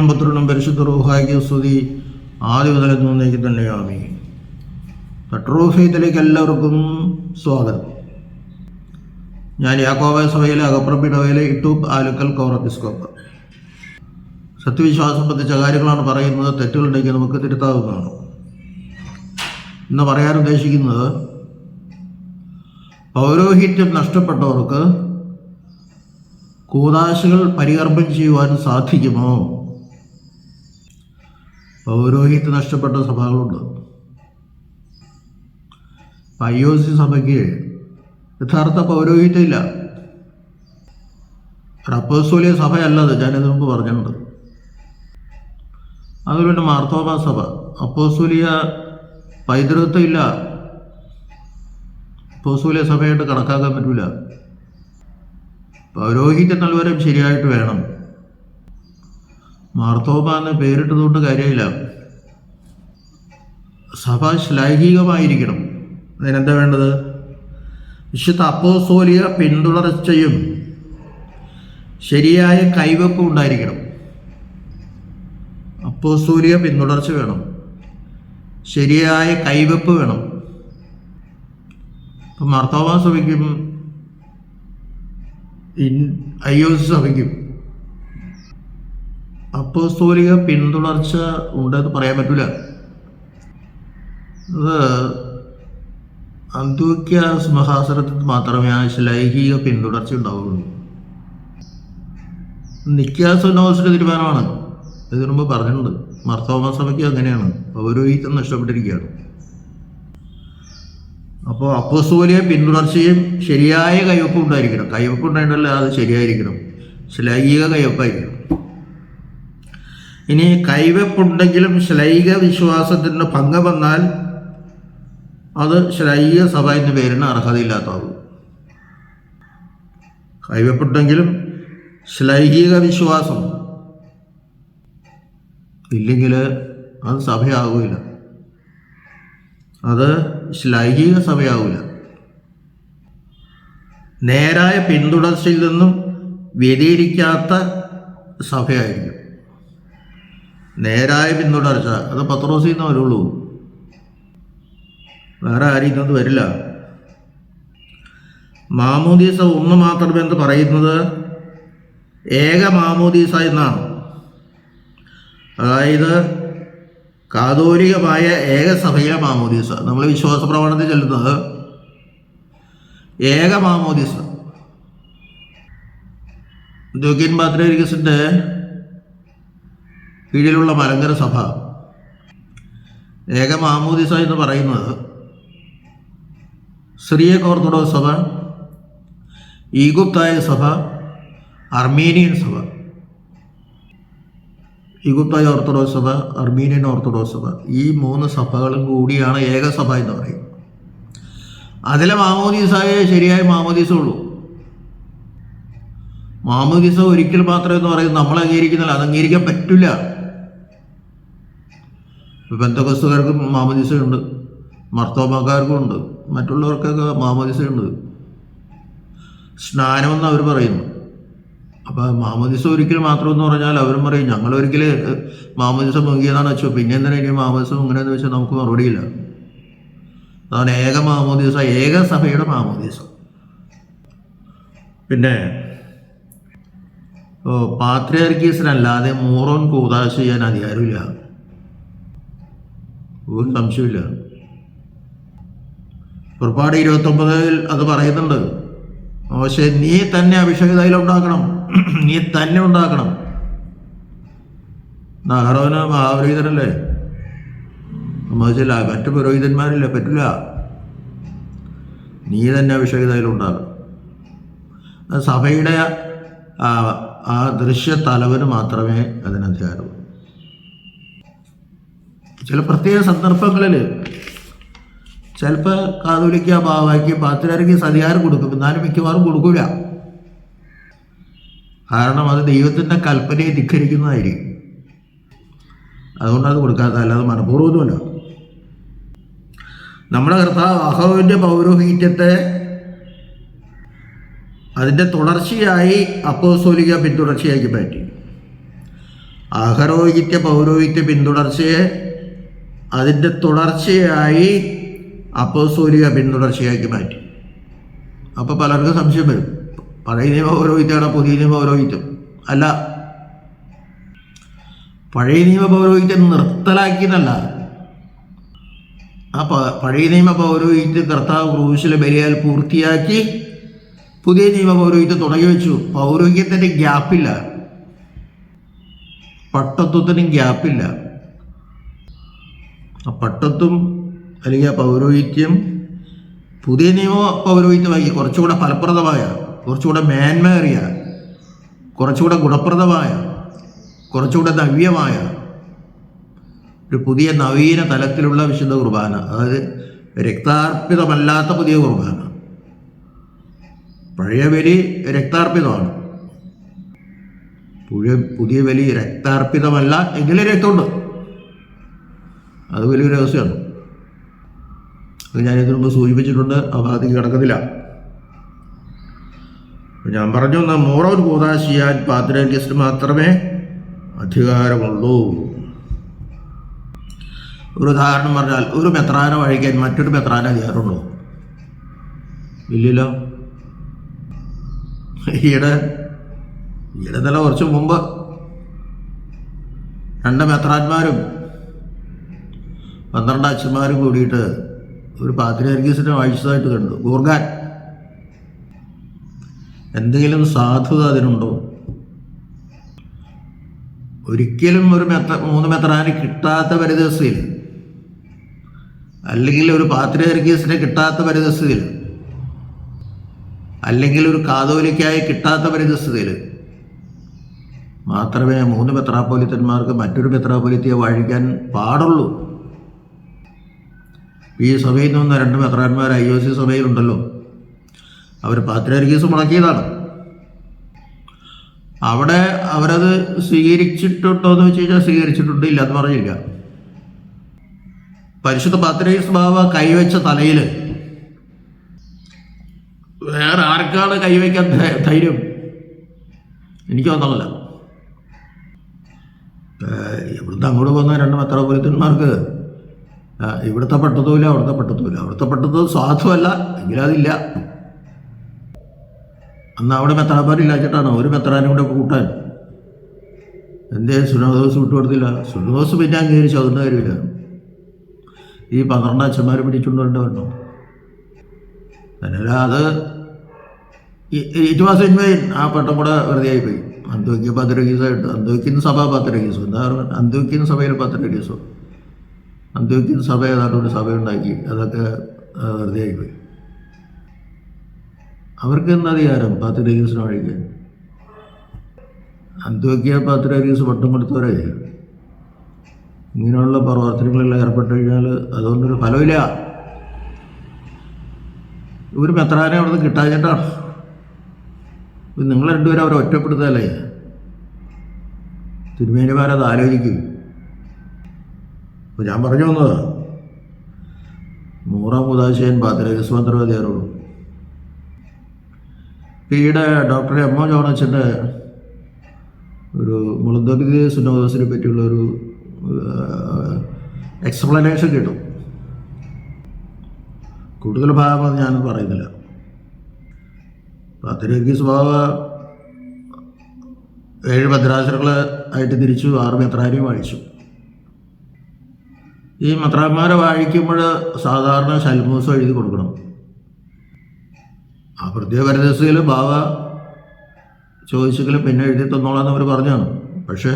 പിതാവിനും പുത്രനും പരിശുദ്ധ റൂഹായിക്ക് സ്തുതി. ആദ്യ മുതൽ നിന്നേക്ക് തന്നെയാമി. പെട്രോഫീത്തിലേക്ക് എല്ലാവർക്കും സ്വാഗതം. ഞാൻ യാക്കോബ സഭയിലെ അകപ്രപിടവയിലെ ഇട്ടൂപ്പ് ആലുക്കൽ കോറബിസ്കോപ്പ് സത്യവിശ്വാസം സംബന്ധിച്ച കാര്യങ്ങളാണ് പറയുന്നത് തെറ്റുകളുണ്ടെങ്കിൽ നമുക്ക് തിരുത്താവുന്നതാണ്. ഇന്ന് പറയാൻ ഉദ്ദേശിക്കുന്നത് പൗരോഹിത്യം നഷ്ടപ്പെട്ടവർക്ക് കൂതാശകൾ പരികർമ്മം ചെയ്യുവാൻ സാധിക്കുമോ? പൗരോഹിത്യം നഷ്ടപ്പെട്ട സഭകളുണ്ട്. ഐ ഒ സി സഭയ്ക്ക് യഥാർത്ഥ പൗരോഹിത്യം ഇല്ല റപ്പോസോലിയ സഭയല്ലത് ഞാനിത് മുമ്പ് പറഞ്ഞിട്ടുണ്ട്. അതുപോലെ മാർത്തോമ സഭ. അപ്പോസൂലിയ പൈതൃകത്വം ഇല്ല അപ്പോസൂലിയ സഭയായിട്ട് കണക്കാക്കാൻ പറ്റില്ല പൗരോഹിത്യം നല്ലവരും ശരിയായിട്ട് വേണം. മാർത്തോമ എന്ന് പേരിട്ടതുകൊണ്ട് കാര്യമില്ല. സഭ ശ്ലൈഹികമായിരിക്കണം അതിനെന്താ വേണ്ടത്? വിശുദ്ധ അപ്പോസോലിയ പിന്തുടർച്ചയും ശരിയായ കൈവെപ്പും ഉണ്ടായിരിക്കണം. അപ്പോസോലിയ പിന്തുടർച്ച വേണം. ശരിയായ കൈവെപ്പ് വേണം. ഇപ്പം മാർത്തോമ സഭയ്ക്കും ഐ ഒ സഭയ്ക്കും അപ്പോസ്തോലിക പിന്തുടർച്ച ഉണ്ടെന്ന് പറയാൻ പറ്റില്ല അത് അന്ത്യോക്യ സിംഹാസനത്തിൽ മാത്രമേ ആ ലൈംഗിക പിന്തുടർച്ച ഉണ്ടാവുകയുള്ളൂ. നിത്യാസനോസിന്റെ തീരുമാനമാണ്. ഇതിനു മുമ്പ് പറഞ്ഞിട്ടുണ്ട് മർത്തോമ സഭയ്ക്ക് അങ്ങനെയാണ്. പൗരോഹിത്യം നഷ്ടപ്പെട്ടിരിക്കുകയാണ്. അപ്പോൾ അപ്പോസ്തോലിയ പിന്തുടർച്ചയും ശരിയായ കയ്യൊപ്പ് ഉണ്ടായിരിക്കണം. കയ്യൊപ്പ് ഉണ്ടായിട്ടല്ല അത് ശരിയായിരിക്കണം. ശ്ലൈഹിക കയ്യൊപ്പായിരിക്കണം. ഇനി കൈവെപ്പുണ്ടെങ്കിലും ശ്ലൈഹിക വിശ്വാസത്തിന് ഭംഗം വന്നാൽ അത് ശ്ലൈഹിക സഭ എന്ന പേരിന് അർഹതയില്ലാത്തതാകും. കൈവെപ്പുണ്ടെങ്കിലും ശ്ലൈഹിക വിശ്വാസം ഇല്ലെങ്കിൽ അത് സഭയാകില്ല അത് ശ്ലൈഹിക സഭയാകില്ല നേരായ പിന്തുടർച്ചയിൽ നിന്നും വ്യതിരിക്കാത്ത സഭയായിരിക്കും. നേരായ പിന്തുടർച്ച അത് പത്രോസിൽ നിന്ന് വരുള്ളൂ. വേറെ ആരും ഇതൊന്നും വരില്ല. മാമോദീസ ഒന്ന് മാത്രമെന്ന് പറയുന്നത്? ഏക മാമോദീസ എന്നാണ്. അതായത് കാതോലികമായ ഏകസഭയിലെ മാമോദീസ. നമ്മൾ വിശ്വാസ പ്രവണത ചെല്ലുന്നത് ഏക മാമോദീസ. ജോഗ്യൻ പാത്രീകസിന്റെ കീഴിലുള്ള മലങ്കര സഭ. ഏക മാമൂദിസ എന്ന് പറയുന്നത് സിറിയക് ഓർത്തഡോക്സ് സഭ ഈഗുപ്തായ സഭ അർമീനിയൻ സഭ. ഈഗുപ്തായ ഓർത്തഡോക്സ് സഭ അർമീനിയൻ ഓർത്തഡോക്സ് സഭ. ഈ മൂന്ന് സഭകളും കൂടിയാണ് ഏകസഭ എന്ന് പറയുന്നത്. അതിലെ മാമോദീസായ ശരിയായ മാമോദീസ ഉള്ളൂ. മാമോദീസ ഒരിക്കൽ മാത്രം എന്ന് പറയുന്നത് നമ്മൾ അംഗീകരിക്കുന്നില്ല. അത് അംഗീകരിക്കാൻ പറ്റില്ല. ബന്ധകസ്തുകാർക്കും മാമോദിസയുണ്ട് മർത്തോമാക്കാർക്കും ഉണ്ട് മറ്റുള്ളവർക്കൊക്കെ മാമോദിസയുണ്ട്. സ്നാനമെന്ന് അവർ പറയുന്നു അപ്പോൾ മാമോദിസ ഒരിക്കൽ മാത്രം എന്ന് പറഞ്ഞാൽ അവരും പറയും ഞങ്ങൾ ഒരിക്കൽ മാമോദിസ മുങ്ങിയതാണ് വെച്ചോ. പിന്നെ എന്തിനാ ഇനി മാമോദിസം മുങ്ങനെയെന്ന് വെച്ചാൽ നമുക്ക് മറുപടിയില്ല അതാണ് ഏക മാമോദിസ ഏക സഭയുടെ മാമോദിസ. പിന്നെ പാത്രിയാർക്കീസിനല്ലാതെ മൂറോൻ കൂതാശ ചെയ്യാൻ അധികാരമില്ല. ഒരു സംശയമില്ല പുറപ്പാട് ഇരുപത്തൊമ്പതിൽ അത് പറയുന്നുണ്ട്. പക്ഷേ നീ തന്നെ അഭിഷേക തൈലം ഉണ്ടാക്കണം. നീ തന്നെ ഉണ്ടാക്കണം. നഹറോന് മഹാപുരോഹിതനല്ലേ? മനസ്സില്ല മറ്റു പുരോഹിതന്മാരില്ല പറ്റില്ല. നീ തന്നെ അഭിഷേക തൈലം ഉണ്ടാക്കണം അത് സഭയുടെ ആ ദൃശ്യ തലവന് മാത്രമേ അതിന് അധികാരമുള്ളൂ ചില പ്രത്യേക സന്ദർഭങ്ങളിൽ ചിലപ്പോൾ കാതോലിക്ക ഭാവാക്കി പാത്തിരാർക്ക് സതികാരം കൊടുക്കും. എന്നാലും മിക്കവാറും കൊടുക്കില്ല കാരണം അത് ദൈവത്തിന്റെ കൽപ്പനയെ ധിഖരിക്കുന്നതായിരിക്കും. അതുകൊണ്ട് അത് കൊടുക്കാത്ത അല്ലാതെ മനഃപൂർവമൊന്നുമല്ല. നമ്മുടെ കർത്താവ് അഹോവിന്റെ പൗരോഹിത്യത്തെ അതിന്റെ തുടർച്ചയായി അപ്പോസ്തോലിക പിന്തുടർച്ചയാക്കി പറ്റി അഹരോഹിത്യ പൗരോഹിത്യ പിന്തുടർച്ചയെ അതിന്റെ തുടർച്ചയായി അപ്പോസ്തോലിക പിന്തുടർച്ചയാക്കി മാറ്റി. അപ്പോൾ പലർക്കും സംശയം വരും. പഴയ നിയമ പൗരോഹിത്യമാണ് പുതിയ നിയമ പൗരോഹിത്യം അല്ല പഴയ നിയമ പൗരോഹിത്യം നിർത്തലാക്കിയതല്ല ആ പഴയ നിയമ പൗരോഹിത്യം കർത്താവ് ക്രൂശിലെ ബലിയാൽ പൂർത്തിയാക്കി പുതിയ നിയമ പൗരോഹിത്യം തുടങ്ങി വെച്ചു. പൗരോഹിത്യത്തിന്റെ ഗ്യാപ്പില്ല. പട്ടത്വത്തിനും ഗ്യാപ്പില്ല. ആ പട്ടത്വം അല്ലെങ്കിൽ ആ പൗരോഹിത്യം പുതിയ നിയമ പൗരോഹിത്യമാക്കി കുറച്ചുകൂടെ ഫലപ്രദമായ കുറച്ചുകൂടെ മേന്മേറിയ കുറച്ചുകൂടെ ഗുണപ്രദമായ കുറച്ചുകൂടെ നവ്യമായ ഒരു പുതിയ നവീന തലത്തിലുള്ള വിശുദ്ധ കുർബാന. അതായത് രക്താർപ്പിതമല്ലാത്ത പുതിയ കുർബാന. പഴയ ബലി രക്താർപ്പിതമാണ്. പുതിയ പുതിയ ബലി രക്താർപ്പിതമല്ല എങ്കിലും രക്തമുണ്ട്. അത് വലിയൊരു രഹസ്യമാണ്. അത് ഞാൻ ഇതിനു മുമ്പ് സൂചിപ്പിച്ചിട്ടുണ്ട് ആ ഭാഗത്തേക്ക് കിടക്കത്തില്ല. ഞാൻ പറഞ്ഞു മോറോൻ കൂതാശിയാൻ പാത്രസ്റ്റ് മാത്രമേ അധികാരമുള്ളൂ. ഒരു ഉദാഹരണം പറഞ്ഞാൽ ഒരു മെത്രാനെ വഴിക്കാൻ മറ്റൊരു മെത്രാന അധികാരമുള്ളൂ ഇല്ലല്ലോ. ഈയിടെ ഈയിടെ തന്നെ കുറച്ച് മുമ്പ് രണ്ട് മെത്രാന്മാരും പന്ത്രണ്ട് അച്ഛന്മാരും കൂടിയിട്ട് ഒരു പാത്രിയാർക്കീസിന്റെ വായിച്ചതായിട്ട് കണ്ടു. ഗൂർഗാൻ. എന്തെങ്കിലും സാധുത അതിനുണ്ടോ? ഒരിക്കലും ഒരു മെത്ര മൂന്ന് മെത്രാന് കിട്ടാത്ത പരിതസ്ഥയിൽ അല്ലെങ്കിൽ ഒരു പാത്രിയാർക്കീസിനെ കിട്ടാത്ത പരിതസ്ഥിതിയിൽ. അല്ലെങ്കിൽ ഒരു കാതോലിക്കായി കിട്ടാത്ത പരിതസ്ഥിതിയിൽ. മാത്രമേ മൂന്ന് മെത്രാപ്പോലിത്തന്മാർക്ക് മറ്റൊരു മെത്രാപ്പോലിത്തിയെ വാഴിക്കാൻ പാടുള്ളൂ. ഈ സഭയിൽ നിന്ന് രണ്ട് മെത്രാന്മാർ ഐ ഒ സി സഭയിലുണ്ടല്ലോ. അവർ പാത്രിയർഗീസ് മുടക്കിയതാണ്. അവിടെ അവരത് സ്വീകരിച്ചിട്ടുണ്ടോ എന്ന് വെച്ച് കഴിഞ്ഞാൽ സ്വീകരിച്ചിട്ടുണ്ട് ഇല്ല എന്ന് പറഞ്ഞില്ല. പരിശുദ്ധ പാത്രീസ് ബാബ കൈവച്ച തലയിൽ വേറെ ആർക്കാണ് കൈവയ്ക്കാൻ ധൈര്യം? എനിക്ക് വന്നതല്ല ഇവിടുന്ന് അങ്ങോട്ട് പോകുന്ന രണ്ട് മെത്രാപൊലിത്തന്മാർക്ക് ആ, ഇവിടുത്തെ പട്ടത്തുമില്ല അവിടുത്തെ പട്ടത്തുമില്ല അവിടുത്തെ പട്ടത്ത് എങ്കിലും അതില്ല. അന്ന് അവിടെ മെത്രാന്മാരില്ലാച്ചിട്ടാണോ ഒരു മെത്രാനും കൂടെ കൂട്ടാൻ. എന്തേ സുനോദോസ് വിട്ടുകൊടുത്തില്ല സുനോദോസ് പിന്നെ അംഗീകരിച്ചു അതിന്റെ കാര്യമില്ല. ഈ പന്ത്രണ്ട് അച്ഛന്മാർ പിടിച്ചുകൊണ്ട് വരണ്ടോ അതല്ല അത് ഇറ്റ് വാസ് ഇൻ വെയിൻ ആ പട്ടം കൂടെ വെറുതെ ആയിപ്പോയി. അന്തോക്യ പത്രഗീസായിട്ട് അന്തോക്കിന്ന് സഭ പത്രഗീസോ എന്താ പറയുക അന്തോക്കിന്ന് സഭയിൽ പത്രഗീസോ അന്തോക്യൻ സഭ ഏതാണ്ട് ഒരു സഭയുണ്ടാക്കി. അതൊക്കെ ആ, വെറുതെ ആയിപ്പോയി അവർക്ക് എന്താ അധികാരം? പാത്രീസിന് വഴിക്കാൻ അന്തോക്യ പാത്രീസ് പട്ടം കൊടുത്തവരെ. ഇങ്ങനെയുള്ള പ്രവർത്തനങ്ങളിൽ ഏർപ്പെട്ട് കഴിഞ്ഞാൽ അതുകൊണ്ടൊരു ഫലമില്ല. ഒരു മെത്രാനെ അവിടെ നിന്ന് കിട്ടാഞ്ഞിട്ടാണ് നിങ്ങൾ രണ്ടുപേരും അവരെ ഒറ്റപ്പെടുത്തല്ലേ? തിരുമേനിമാരത് ആലോചിക്കും. അപ്പോൾ ഞാൻ പറഞ്ഞു വന്നത് നൂറാം ഉദാശയൻ പാത്രകസ് മന്ത്രവാദിയാറുള്ളൂ ഈയിടെ ഡോക്ടർ എം ഒ ജോണച്ചന്റെ ഒരു മുളന്തൊരുതി സുനോദസിനെ പറ്റിയുള്ള ഒരു എക്സ്പ്ലനേഷൻ കിട്ടും. കൂടുതൽ ഭാഗം ഞാൻ പറയുന്നില്ല. പത്തിരക്ക് സ്വഭാവ ഏഴ് ഭദ്രാസുരകൾ ആയിട്ട് തിരിച്ചു ആറ് മെത്രാനെയും വാഴിച്ചു ഈ മത്രാന്മാരെ വായിക്കുമ്പോൾ സാധാരണ ശൽമൂസം എഴുതി കൊടുക്കണം. ആ പ്രത്യേക പരിതസ്ഥയിൽ ബാബ ചോദിച്ചെങ്കിലും പിന്നെ എഴുതി തന്നോളാന്ന് അവർ പറഞ്ഞാണ് പക്ഷേ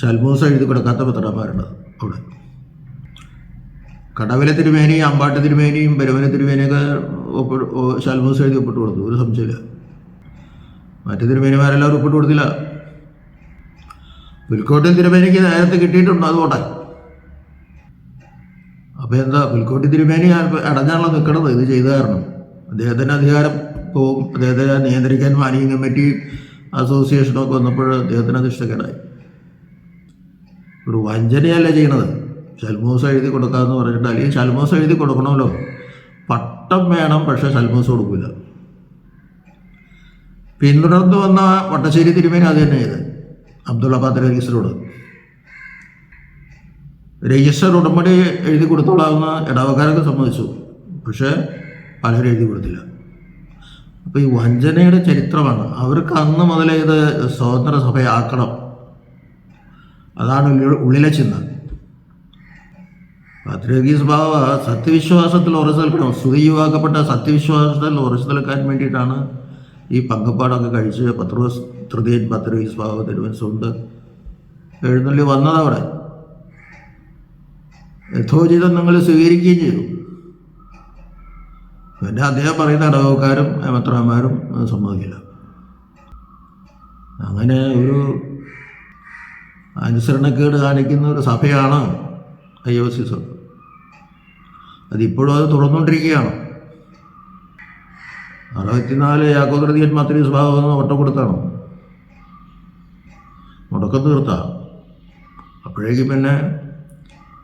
ശൽമൂസം എഴുതി കൊടുക്കാത്ത മെത്രാന്മാരുണ്ട് അവിടെ. കടവിലെ തിരുമേനിയും അമ്പാട്ട് തിരുമേനിയും പെരുവന തിരുമേനിയൊക്കെ ഒപ്പിട്ട് ശൽമൂസ് എഴുതി ഒപ്പിട്ട് കൊടുത്തു. ഒരു സംശയമില്ല. മറ്റു തിരുമേനിമാരെല്ലാവരും ഒപ്പിട്ട് കൊടുത്തില്ല. പുൽക്കോട്ടിൽ തിരുമേനിക്ക് നേരത്തെ കിട്ടിയിട്ടുണ്ട്? അതുകൊണ്ടേ അപ്പോൾ എന്താ പുൽക്കോട്ടി തിരുമേനി അടഞ്ഞാണല്ലോ നിൽക്കണത് ഇത് ചെയ്ത കാരണം. അദ്ദേഹത്തിന് അധികാരം പോവും അദ്ദേഹത്തെ നിയന്ത്രിക്കാൻ മാലിന്യ കമ്മിറ്റി അസോസിയേഷനൊക്കെ വന്നപ്പോൾ അദ്ദേഹത്തിന് അധിഷ്ഠകനായി ഒരു വഞ്ചനയല്ല ചെയ്യണത്. ഷൽമോസ് എഴുതി കൊടുക്കാമെന്ന് പറഞ്ഞിട്ട് അല്ലെങ്കിൽ ഷൽമോസ് എഴുതി കൊടുക്കണമല്ലോ. പട്ടം വേണം പക്ഷേ ഷൽമോസ് കൊടുക്കില്ല പിന്തുടർന്ന് വന്ന വട്ടശ്ശേരി തിരുമേനി അത് തന്നെ ചെയ്ത് അബ്ദുള്ള പാത്ര രജിസ്റ്റർ ഉടമ്പടി എഴുതി കൊടുത്തോളാവുന്ന ഇടവക്കാരൊക്കെ സമ്മതിച്ചു. പക്ഷേ പലരും എഴുതി കൊടുത്തില്ല. അപ്പോൾ ഈ വഞ്ചനയുടെ ചരിത്രമാണ്. അവർക്ക് അന്ന് മുതലേ ഇത് സ്വതന്ത്ര സഭയാക്കണം അതാണ് ഉള്ളിലെ ചിന്ത. പത്രീസ് ബാബ സത്യവിശ്വാസത്തിൽ ഉറച്ചു നിൽക്കണം സ്തുതിയുവാക്കപ്പെട്ട സത്യവിശ്വാസത്തിൽ ഉറച്ചു നിൽക്കാൻ വേണ്ടിയിട്ടാണ് ഈ പങ്കപ്പാടൊക്കെ കഴിച്ച് പത്രോസ് തൃതീയൻ പത്രികീസ് ബാവ തിരുവനന്തപുരത്ത് എഴുന്നള്ളി വന്നതവിടെ യഥോചിതം നിങ്ങൾ സ്വീകരിക്കുകയും ചെയ്തു. പിന്നെ അദ്ദേഹം പറയുന്ന ഇടവക്കാരും മെത്രാന്മാരും സമ്മതിക്കില്ല. അങ്ങനെ ഒരു അനുസരണക്കേട് കാണിക്കുന്ന ഒരു സഭയാണ് ഐ ഒ സി അതിപ്പോഴും അത് തുടർന്നുകൊണ്ടിരിക്കുകയാണ്. അറുപത്തിനാല് യാക്കോതൃതീയൻ മാത്രി സ്വഭാവം എന്ന് ഒട്ടം കൊടുത്താണ്. മുടക്കം തീർത്ത. അപ്പോഴേക്കും പിന്നെ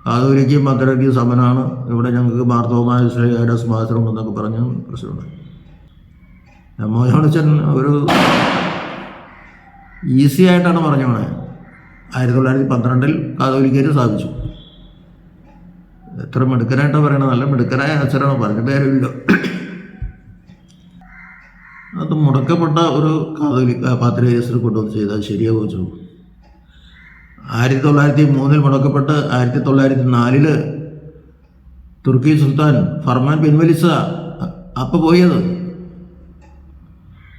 ആധുനിക്കും അത്രയ്ക്ക് സമനാണ്. ഇവിടെ ഞങ്ങൾക്ക് മാർത്തോമായ ശ്രീയുടെ സ്മാശ്രം എന്നൊക്കെ പറഞ്ഞ് പ്രശ്നമുണ്ട്. മോഹനച്ചൻ ഒരു ഈസി ആയിട്ടാണ് പറഞ്ഞു പോണേ ആയിരത്തി തൊള്ളായിരത്തി പന്ത്രണ്ടിൽ കാതോലിക്കേര് സ്ഥാപിച്ചു എത്ര മിടുക്കനായിട്ടാണ് പറയണത് നല്ല മിടുക്കനായ അച്ഛനാണ്. പറഞ്ഞിട്ട് കാര്യമില്ല. അത് മുടക്കപ്പെട്ട ഒരു കാതോലിക്ക പാത്രികേസർ കൊണ്ടുവന്ന് ചെയ്താൽ ശരിയാവുകയും ചോദിച്ചു. ആയിരത്തി തൊള്ളായിരത്തി മൂന്നിൽ മുടക്കപ്പെട്ട് ആയിരത്തി തൊള്ളായിരത്തി നാലിൽ തുർക്കി സുൽത്താൻ ഫർമാൻ പിൻവലിച്ച അപ്പൊ പോയത്.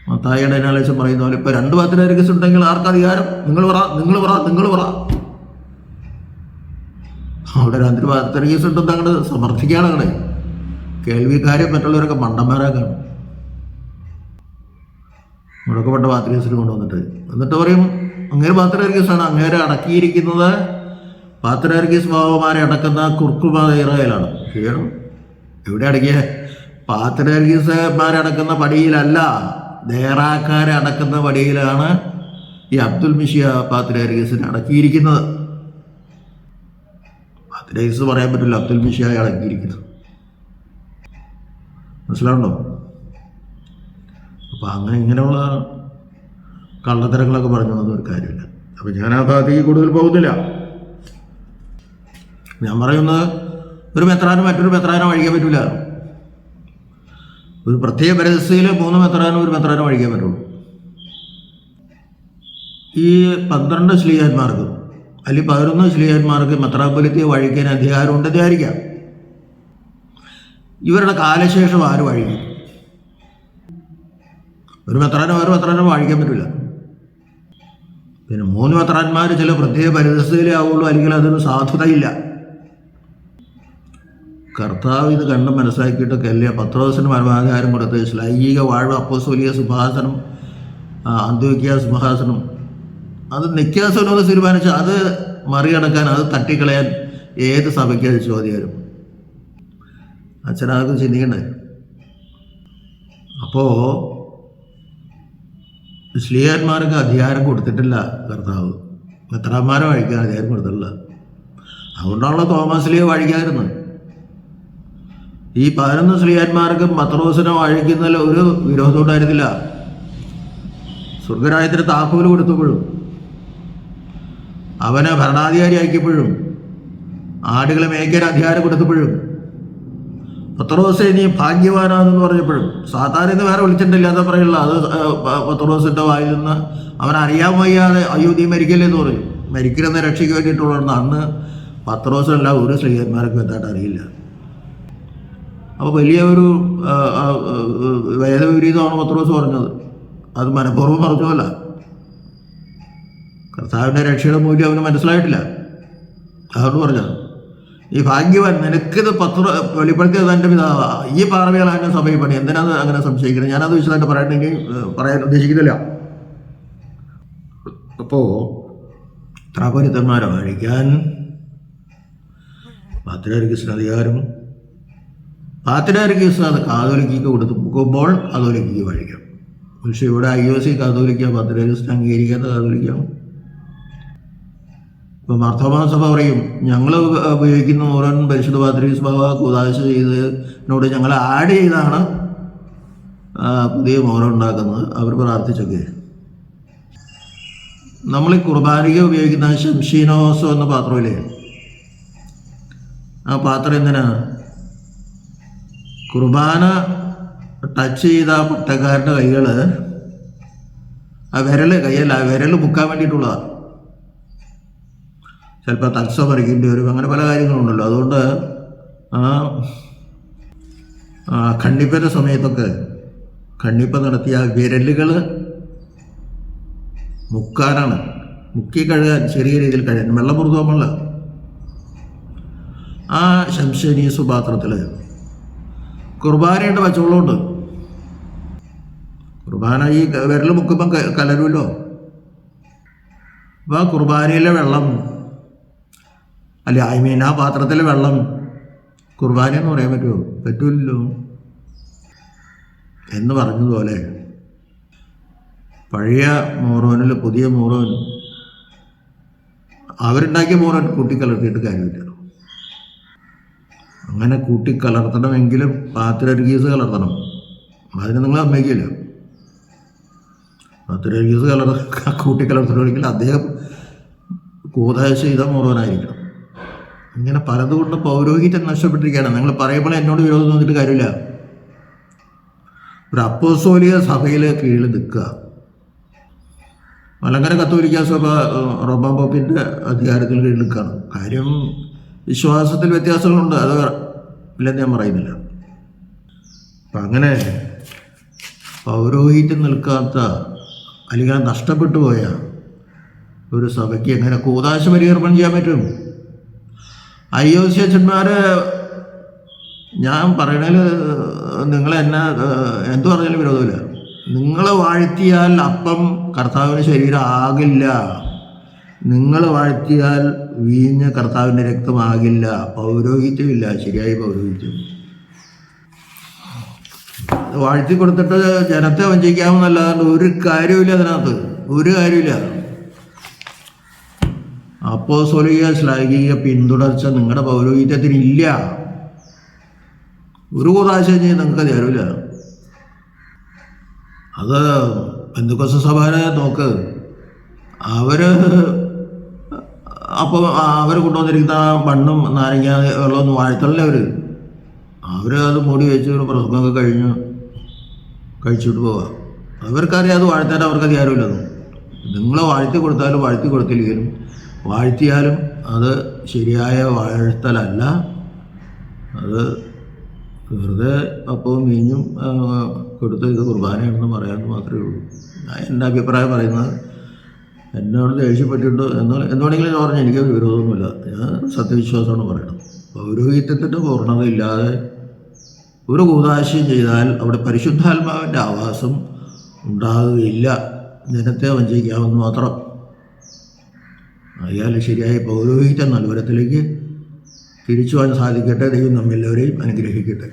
മത്തായിയുടെ അനാലേശം പറയുന്ന പോലെ ഇപ്പോൾ രണ്ട് പാത്രികേസ് ഉണ്ടെങ്കിൽ ആർക്ക് അധികാരം? നിങ്ങൾ പറ നിങ്ങൾ പറ നിങ്ങൾ പറ. അവിടെ രണ്ട് പാത്രികേസ് ഉണ്ടെന്ന് അങ്ങോട്ട് സമർത്ഥിക്കുകയാണ് അങ്ങടെ. കേൾവിക്കാരെ മറ്റുള്ളവരൊക്കെ മണ്ടന്മാരാക്കാണ്. മുടക്കപ്പെട്ട പാത്രികേസിന് കൊണ്ടുവന്നിട്ട്. എന്നിട്ട് പറയും അങ്ങേര് ആണ് അങ്ങേരെ അടക്കിയിരിക്കുന്നത് പാത്രാർഗീസ് ബാബമാരെ അടക്കുന്ന കുർക്കുമായിറയിലാണ് ശരിയാണോ എവിടെ അടക്കിയ? പാത്രാർഗീസമാരെ അടക്കുന്ന പടിയിലല്ല. ദേറാക്കാരെ അടക്കുന്ന പടിയിലാണ് ഈ അബ്ദുൽ മിഷിയ പാത്രാർഗീസിനെ അടക്കിയിരിക്കുന്നത്. പാത്രാർഗീസ് പറയാൻ പറ്റില്ല അബ്ദുൽ മിഷിയായി അടക്കിയിരിക്കുന്നത്. മനസ്സിലാവുണ്ടോ അപ്പം അങ്ങനെ ഇങ്ങനെയുള്ള കള്ളത്തരങ്ങളൊക്കെ പറഞ്ഞു വന്നത് ഒരു കാര്യമില്ല. അപ്പോൾ ഞാൻ ആ ഭാഗത്തേക്ക് കൂടുതൽ പോകുന്നില്ല. ഞാൻ പറയുന്നത് ഒരു മെത്രാനും മറ്റൊരു മെത്രാനും അഴിക്കാൻ പറ്റില്ല ഒരു പ്രത്യേക പരസ്യയിൽ മൂന്ന് മെത്രാനും ഒരു മെത്രാനും അഴിക്കാൻ പറ്റുള്ളൂ. ഈ പന്ത്രണ്ട് ശ്ലീഹന്മാർക്ക് അല്ലെങ്കിൽ പതിനൊന്ന് ശ്ലീഹന്മാർക്ക് മെത്രാപൊലിത്തിയെ വഴിക്കാൻ അധികാരമുണ്ട് വിചാരിക്കാം. ഇവരുടെ കാലശേഷം ആരും അഴിക്കും ഒരു മെത്രാനോ ഒരു മെത്രാനോ വഴിക്കാൻ പറ്റില്ല പിന്നെ മൂന്ന് പത്രാന്മാർ ചില പ്രത്യേക പരിതസ്ഥിതിയിലേ ആവുള്ളൂ അല്ലെങ്കിൽ അതൊരു സാധുതയില്ല. കർത്താവ് ഇത് കണ്ട് മനസ്സിലാക്കിയിട്ടൊക്കെ അല്ലേ? പത്രോസിന് പരമാധികാരം കൊടുത്ത് ശ്ലൈംഗിക വാഴ്വ് അപ്പോസോലിയ സുഭാസനം അന്ത്യോക്യ സിംഹാസനം അത് നിത്യാസനം തീരുമാനിച്ച് അത് മറികടക്കാൻ അത് തട്ടിക്കളയാൻ ഏത് സഭയ്ക്ക് അത് ചോദ്യം അച്ഛനതൊക്കെ ചിന്തിക്കണ്ടേ അപ്പോൾ സ്ലീഹന്മാർക്ക് അധികാരം കൊടുത്തിട്ടില്ല കർത്താവ്. മെത്രാന്മാരെ വഴിക്കാൻ അധികാരം കൊടുത്തിട്ടില്ല. അതുകൊണ്ടാണല്ലോ തോമസ് ലീഹ വഴിക്കായിരുന്നത് ഈ പതിനൊന്ന് സ്ത്രീയന്മാർക്ക് മത്രോസിനെ വഴിക്കുന്നതിൽ ഒരു വിരോധം ഉണ്ടായിരുന്നില്ല. സ്വർഗരാജ്യത്തിന് താക്കോൽ കൊടുത്തപ്പോഴും അവനെ ഭരണാധികാരി ആക്കിയപ്പോഴും ആടുകളെ മേയ്ക്കാൻ അധികാരം കൊടുത്തപ്പോഴും പത്രോസെ നീ ഭാഗ്യവാനാണെന്ന് പറഞ്ഞപ്പോഴും. സാധാരണ ഇത് വേറെ വിളിച്ചിട്ടില്ല എന്ന് പറയുള്ള. അത് പത്രോസിന്റെ വായിൽ നിന്ന് അവൻ അറിയാൻ വയ്യാതെ അയ്യോ നീ മരിക്കല്ലേ എന്ന് പറയും. മരിക്കലെന്ന് രക്ഷയ്ക്ക് വേണ്ടിയിട്ടുള്ളതാണ്. അന്ന് പത്രോസല്ല ഒരു ശ്രീകന്മാർക്കും എന്തായിട്ട് അറിയില്ല. അപ്പോൾ വലിയ ഒരു വേദവിപരീതമാണ് പത്രോസ് പറഞ്ഞത്. അത് മനഃപൂർവം പറഞ്ഞതല്ല കർത്താവിന്റെ രക്ഷയുടെ മൂല്യം അവന് മനസ്സിലായിട്ടില്ല. അതുകൊണ്ട് പറഞ്ഞത്. ഈ ഭാഗ്യവാൻ നിനക്കിത് പത്ര വെളിപ്പെടുത്തിയത് തന്റെ പിതാവാ. ഈ പാറവികളാണ് അങ്ങനെ പണി എന്തിനാണ് അങ്ങനെ സംശയിക്കുന്നത് ഞാനത് വിശദമായിട്ട് പറയണമെങ്കിൽ പറയാൻ ഉദ്ദേശിക്കുന്നില്ല. അപ്പോൾ ത്രാപരിത്തന്മാരെ വാഴിക്കാൻ പാത്രാരിക്കസിന് അധികാരം. പാത്രാരിക്കസ് അത് കാതോലിക്ക് കൊടുത്ത് പോകുമ്പോൾ കാതോലിക്ക് വഴിക്കാം. പക്ഷെ ഇവിടെ ഐ ഒ സി കാതോലിക്ക പാത്രാരിക്കസിന് അംഗീകരിക്കാത്ത കാതോലിക്കാം. ഇപ്പം മാർത്തോമാ സഭ പറയും ഞങ്ങൾ ഉപയോഗിക്കുന്ന ഓരോ പരിശുദ്ധ പാത്രീസ് ബാബ കൂതാശ ചെയ്തതിനോട് ഞങ്ങൾ ആഡ് ചെയ്താണ് പുതിയ മോറ ഉണ്ടാക്കുന്നത്. അവർ പ്രാർത്ഥിച്ചൊക്കെ. നമ്മൾ ഈ കുർബാനയ്ക്ക് ഉപയോഗിക്കുന്ന ശംഷീനോസം എന്ന പാത്രമില്ലേ ആ പാത്രം എന്തിനാ? കുർബാന ടച്ച് ചെയ്ത ആ പട്ടക്കാരുടെ കൈകൾ ആ വിരൽ കൈയല്ല ആ വിരൽ മുക്കാൻ വേണ്ടിയിട്ടുള്ളതാണ് ചിലപ്പോൾ തത്സ പറിക്കേണ്ടി വരും. അങ്ങനെ പല കാര്യങ്ങളുണ്ടല്ലോ. അതുകൊണ്ട് ആ കണ്ണിപ്പന്റെ സമയത്തൊക്കെ കണ്ണിപ്പ നടത്തിയ വിരലുകൾ മുക്കാനാണ്. മുക്കി കഴുകാൻ ചെറിയ രീതിയിൽ കഴുകാൻ. വെള്ളം ആ ശംശനീ സുപാത്രത്തിൽ കുർബാനയുടെ പച്ചവെള്ളമുണ്ട് കുർബാന ഈ വിരൽ മുക്കുമ്പം കലരുമല്ലോ. അപ്പോൾ ആ കുർബാനയിലെ വെള്ളം അല്ല ഐ മീൻ ആ പാത്രത്തിലെ വെള്ളം കുർബാന എന്ന് പറയാൻ പറ്റുമോ? പറ്റൂല്ലോ എന്ന് പറഞ്ഞതുപോലെ പഴയ മോറോനിൽ പുതിയ മോറോൻ അവരുണ്ടാക്കിയ മോറോൻ കൂട്ടിക്കലർത്തിയിട്ട് കാര്യമില്ല. അങ്ങനെ കൂട്ടിക്കലർത്തണമെങ്കിലും പാത്രർഗീസ് കലർത്തണം. അതിന് നിങ്ങൾ അമ്മയ്ക്കില്ല പാത്രർഗീസ് കലർ കൂട്ടിക്കലർത്തണമെങ്കിൽ അദ്ദേഹം കൂതാശ ചെയ്ത മോറോനായിരിക്കണം. ഇങ്ങനെ പലതുകൊണ്ട് പൗരോഹിത്യം നഷ്ടപ്പെട്ടിരിക്കുകയാണ്. നിങ്ങൾ പറയുമ്പോൾ എന്നോട് വിരോധം തോന്നിയിട്ട് കാര്യമില്ല. ഒരു അപ്പോസോലിയ സഭയിൽ കീഴിൽ നിൽക്കുക. മലങ്കര കത്തോലിക്ക സഭ റോബാം പോപ്പിന്റെ അധികാരത്തിൽ കീഴിൽ നിൽക്കുകയാണ്. കാര്യം വിശ്വാസത്തിൽ വ്യത്യാസങ്ങളുണ്ട്. അത് ഇല്ലെന്ന് ഞാൻ പറയുന്നില്ല. അപ്പം അങ്ങനെ പൗരോഹിത്യം നിൽക്കാത്ത അല്ലെങ്കിൽ നഷ്ടപ്പെട്ടു പോയ ഒരു സഭയ്ക്ക് എങ്ങനെ കൂതാശ പരികർമ്മം ചെയ്യാൻ പറ്റും? ഐ ഒ സി അച്ഛന്മാർ ഞാൻ പറയണതിൽ നിങ്ങൾ എന്നെ എന്തു പറഞ്ഞാലും വിരോധമില്ല. നിങ്ങൾ വാഴ്ത്തിയാൽ അപ്പം കർത്താവിന് ശരീരം ആകില്ല. നിങ്ങൾ വാഴ്ത്തിയാൽ വീഞ്ഞ് കർത്താവിന്റെ രക്തമാകില്ല. പൗരോഹിത്യമില്ല. ശരിയായ പൗരോഹിത്യം. വാഴ്ത്തി കൊടുത്തിട്ട് ജനത്തെ വഞ്ചിക്കാമെന്നല്ലാതെ ഒരു കാര്യമില്ല അതിനകത്ത്. ഒരു കാര്യമില്ല അപ്പോസ്തോലിക ശ്ലൈംഗിക പിന്തുടർച്ച നിങ്ങളുടെ പൗരോഹിത്യത്തിനില്ല. ഒരു പ്രാവശ്യം ചെയ്ത് നിങ്ങൾക്ക് തരൂല. അത് ബന്ധുക്കോസ സഭനെ നോക്ക്. അവർ അപ്പോൾ അവർ കൊണ്ടുവന്നിരിക്കുന്ന മണ്ണും നാരങ്ങ വെള്ളമൊന്നും വാഴ്ത്തല്ലേ അവർ അവർ അത് മൂടി വെച്ച് ഒരു പ്രസംഗമൊക്കെ കഴിഞ്ഞ് കഴിച്ചിട്ട് പോവാം. അവർക്കറിയാതെ വാഴ്ത്താൻ അവർക്ക് അധികാരമില്ലെന്നും നിങ്ങൾ വാഴ്ത്തി കൊടുത്താലും വാഴ്ത്തി കൊടുത്തില്ലെങ്കിലും വാഴ്ത്തിയാലും അത് ശരിയായ വാഴ്ത്തലല്ല അത് വെറുതെ അപ്പവും മീഞ്ഞും കൊടുത്ത് ഇത് കുർബാനയാണെന്ന് പറയാമെന്ന് മാത്രമേ ഉള്ളൂ. ഞാൻ എന്റെ അഭിപ്രായം പറയുന്നത് എന്നോട് ദേഷ്യപ്പെട്ടിട്ട് എന്ന് എന്ന് വേണമെങ്കിലും പറഞ്ഞു എനിക്ക് വിരോധമൊന്നുമില്ല ഞാൻ സത്യവിശ്വാസമാണ് പറയുന്നത് പൗരോഹിത്യത്തിന്റെ പൂർണതയില്ലാതെ ഒരു കൂതാശയം ചെയ്താൽ അവിടെ പരിശുദ്ധാത്മാവിന്റെ ആവാസം ഉണ്ടാകുകയില്ല. ജനത്തെ വഞ്ചിക്കാമെന്ന് മാത്രം. അയാൾ ശരിയായ പൗരോഹിത്യ നൽവരത്തിലേക്ക് തിരിച്ചു പോകാൻ സാധിക്കട്ടെ ദൈവം നമ്മെല്ലാവരെയും അനുഗ്രഹിക്കട്ടെ.